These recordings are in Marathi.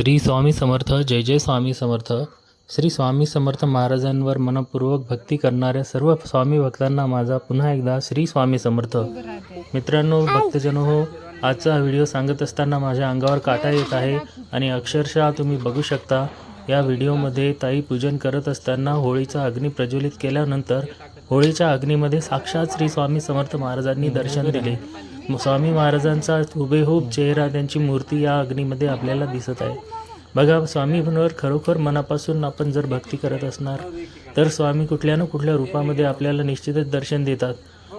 श्री स्वामी समर्थ जय जय स्वामी समर्थ. श्री स्वामी समर्थ महाराजांवर मनपूर्वक भक्ती करणाऱ्या सर्व स्वामी भक्तांना माझा पुन्हा एकदा श्री स्वामी समर्थ. मित्रांनो भक्तजन हो आजचा व्हिडिओ सांगत असताना माझ्या अंगावर काटा येत आहे आणि अक्षरशः तुम्ही बघू शकता या व्हिडिओमध्ये ताई पूजन करत असताना होळीचा अग्नी प्रज्वलित केल्यानंतर होळीच्या अग्नीमध्ये साक्षात श्री स्वामी समर्थ महाराजांनी दर्शन दिले. स्वामी महाराजांचा हुबेहूब चेहरा त्यांची मूर्ती या अग्नीमध्ये आपल्याला दिसत आहे. बघा स्वामींवर खरोखर मनापासून आपण जर भक्ती करत असणार तर स्वामी कुठल्या ना कुठल्या रूपामध्ये आपल्याला निश्चितच दर्शन देतात.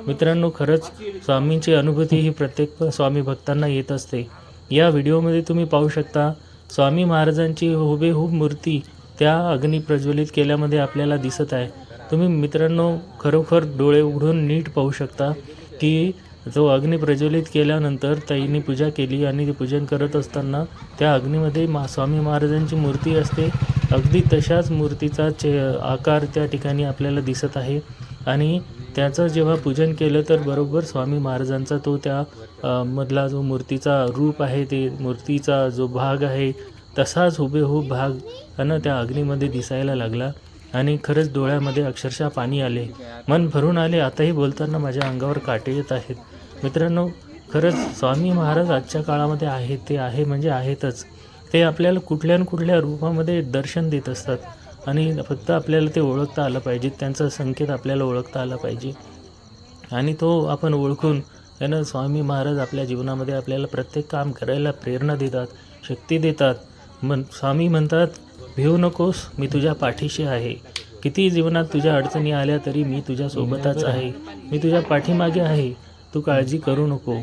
मित्रांनो खरंच स्वामींची अनुभूती ही प्रत्येक स्वामी भक्तांना येत असते. या व्हिडिओमध्ये तुम्ही पाहू शकता स्वामी महाराजांची हुबेहूब मूर्ती त्या अग्नी प्रज्वलित केल्यामध्ये आपल्याला दिसत आहे. तुम्ही मित्रांनो खरोखर डोळे उघडून नीट पाहू शकता की जो अग्नी प्रज्वलित केल्यानंतर ताईंनी पूजा केली आणि ते पूजन करत असताना त्या अग्नीमध्ये मा स्वामी महाराजांची मूर्ती असते. अगदी तशाच मूर्तीचा चे आकार त्या ठिकाणी आपल्याला दिसत आहे. आणि त्याचं जेव्हा पूजन केलं तर बरोबर स्वामी महाराजांचा तो त्या मधला जो मूर्तीचा रूप आहे ते मूर्तीचा जो भाग आहे तसाच हुबेहूब भाग आणि त्या अग्नीमध्ये दिसायला लागला. आणि खरंच डोळ्यामध्ये अक्षरशः पाणी आले. मन भरून आले. आताही बोलताना माझ्या अंगावर काटे येत आहेत. मित्रांनो खरंच स्वामी महाराज आजच्या काळामध्ये आहेत ते आहे म्हणजे आहेतच. ते आपल्याला कुठल्या न कुठल्या रूपामध्ये दर्शन देत असतात. आणि फक्त आपल्याला ते ओळखता आलं पाहिजे. त्यांचा संकेत आपल्याला ओळखता आला पाहिजे. आणि तो आपण ओळखून त्यानं स्वामी महाराज आपल्या जीवनामध्ये आपल्याला प्रत्येक काम करायला प्रेरणा देतात शक्ती देतात. मन स्वामी म्हणतात भिवू नकोस मी तुझ्या पाठीशी आहे. किती जीवनात तुझ्या अडचणी आल्या तरी मी तुझ्या सोबतच आहे. मी तुझ्या पाठीमागे आहे. तू काळजी करू नको.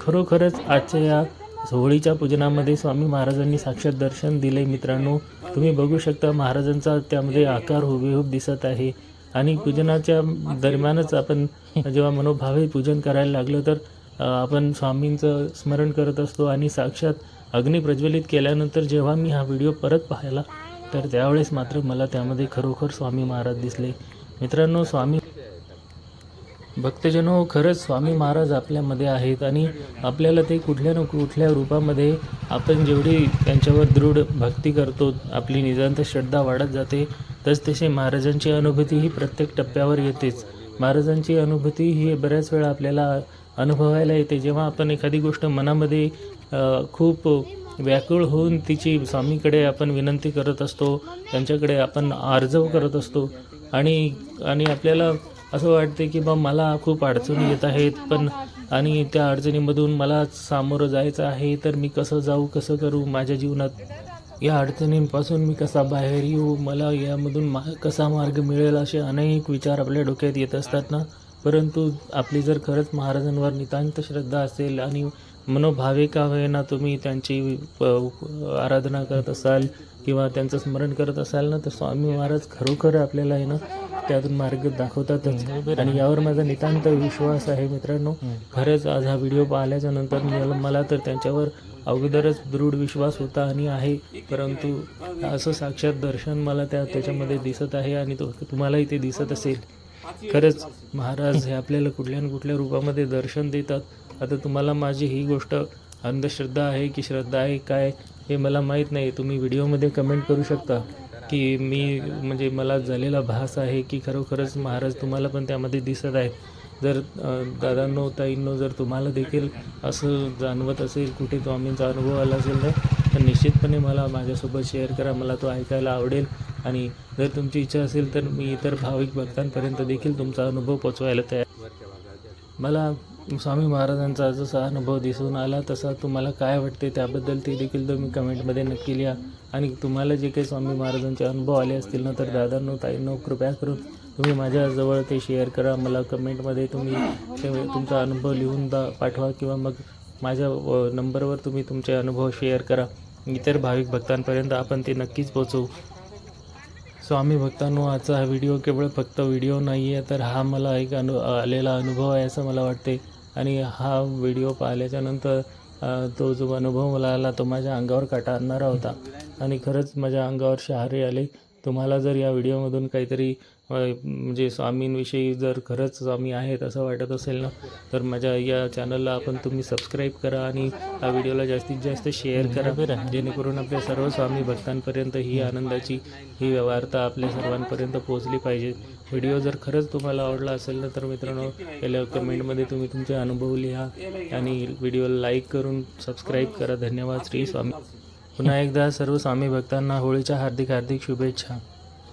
खरोखरच आजच्या या होळीच्या पूजनामध्ये स्वामी महाराजांनी साक्षात दर्शन दिले मित्रांनो. तुम्ही बघू शकता महाराजांचा त्यामध्ये आकार हुबेहूब दिसत आहे. आणि पूजनाच्या दरम्यानच आपण जेव्हा मनोभावे पूजन करायला लागलं तर आपण स्वामींचं स्मरण करत असतो. आणि साक्षात अग्नी प्रज्वलित केल्यानंतर जेव्हा मी हा व्हिडिओ परत पाहायला तर त्यावेळेस मात्र मला त्यामध्ये खरोखर स्वामी महाराज दिसले. मित्रांनो स्वामी भक्तजनो खरंच स्वामी महाराज आपल्यामध्ये आहेत आणि आपल्याला ते कुठल्या ना कुठल्या रूपामध्ये आपण जेवढी त्यांच्यावर दृढ भक्ती करतो आपली निजांत श्रद्धा वाढत जाते तस तशी महाराजांची अनुभूती ही प्रत्येक टप्प्यावर येतेच. महाराजांची अनुभूती ही बऱ्याच वेळा आपल्याला अनुभवायला येते. जेव्हा आपण एखादी गोष्ट मनामध्ये खूप व्याकुळ होऊन तिची स्वामीकडे आपण विनंती करत असतो त्यांच्याकडे आपण आर्जव करत असतो. आणि आणि आपल्याला असं वाटते की बा मला खूप अडचणी येत आहेत पण आणि त्या अडचणीमधून मला सामोरं जायचं आहे तर मी कसं जाऊ कसं करू माझ्या जीवनात? या अडचणींपासून मी कसा बाहेर येऊ? मला यामधून मा कसा मार्ग मिळेल? असे अनेक विचार आपल्या डोक्यात येत असतात ना? परंतु आपली जर खरंच महाराजांवर नितांत श्रद्धा असेल आणि मनोभावे का होईना तुम्ही त्यांची आराधना करत असाल किंवा त्यांचं स्मरण करत असाल ना तर स्वामी महाराज खरोखर आपल्याला आहे ना त्यातून मार्ग दाखवतातच. आणि यावर माझा नितांत विश्वास आहे मित्रांनो. खरंच आज हा व्हिडिओ पाहिल्याच्या नंतर मला मला तर त्यांच्यावर अगोदरच दृढ विश्वास होता आणि आहे. परंतु असं साक्षात दर्शन मला त्या त्याच्यामध्ये दिसत आहे आणि तो तुम्हालाही ते दिसत असेल. खरंच महाराज हे आपल्याला कुठल्या ना कुठल्या रूपामध्ये दर्शन देतात. आता तुम्हाला माझी ही गोष्ट अंधश्रद्धा आहे की श्रद्धा आहे काय हे मला माहीत नाही. तुम्ही व्हिडिओमध्ये कमेंट करू शकता की मी म्हणजे मला झालेला भास आहे की खरोखरच महाराज तुम्हाला पण त्यामध्ये दिसत आहेत. जर दादांनो ताईंनो जर तुम्हाला देखील असं जाणवत असेल कुठे स्वामींचा अनुभव आला असेल ना तर निश्चितपणे मला माझ्यासोबत शेअर करा. मला तो ऐकायला आवडेल. आणि जर तुमची इच्छा असेल तर मी इतर भाविक भक्तांपर्यंत देखील तुमचा अनुभव पोचवायला तयार मला स्वामी महाराजांचा जसा अनुभव दिसून आला तसा तुम्हाला काय वाटते त्याबद्दल ते देखील तुम्ही कमेंटमध्ये नक्की लिहा. आणि तुम्हाला जे काही स्वामी महाराजांचे अनुभव आले असतील ना तर दादांनो ताईंनो कृपया करून तुम्ही माझ्याजवळ ते शेअर करा. मला कमेंटमध्ये तुम्ही ते तुमचा अनुभव लिहून दा पाठवा किंवा मग माझ्या नंबरवर तुम्ही तुमचे अनुभव शेअर करा. इतर भाविक भक्तांपर्यंत आपण ते नक्कीच पोचवू. स्वामी भक्तांनो आजचा हा व्हिडिओ केवळ फक्त व्हिडिओ नाही आहे तर हा मला एक अनु आलेला अनुभव आहे असं मला वाटते. आणि हा व्हिडिओ पाहिल्याच्या नंतर तो जो अनुभव मला आला तो माझ्या अंगावर काटा आणणारा होता. आणि खरंच माझ्या अंगावर शहारे आले. तुम्हाला जर या व्हिडिओमधून काहीतरी म्हणजे स्वामींविषयी जर खरंच स्वामी आहेत असं वाटत असेल ना तर माझ्या या चॅनलला आपण तुम्ही सबस्क्राईब करा आणि हा व्हिडिओला जास्तीत जास्त शेअर करा जेणेकरून आपल्या सर्व स्वामी भक्तांपर्यंत ही आनंदाची ही वार्ता आपल्या सर्वांपर्यंत पोहोचली पाहिजे. व्हिडिओ जर खरंच तुम्हाला आवडला असेल ना तर मित्रांनो पहिल्या कमेंटमध्ये तुम्ही तुमचे अनुभव लिहा आणि व्हिडिओला लाईक करून सबस्क्राईब करा. धन्यवाद श्री स्वामी. पुन्हा एकदा सर्व स्वामी भक्तांना होळीच्या हार्दिक हार्दिक शुभेच्छा.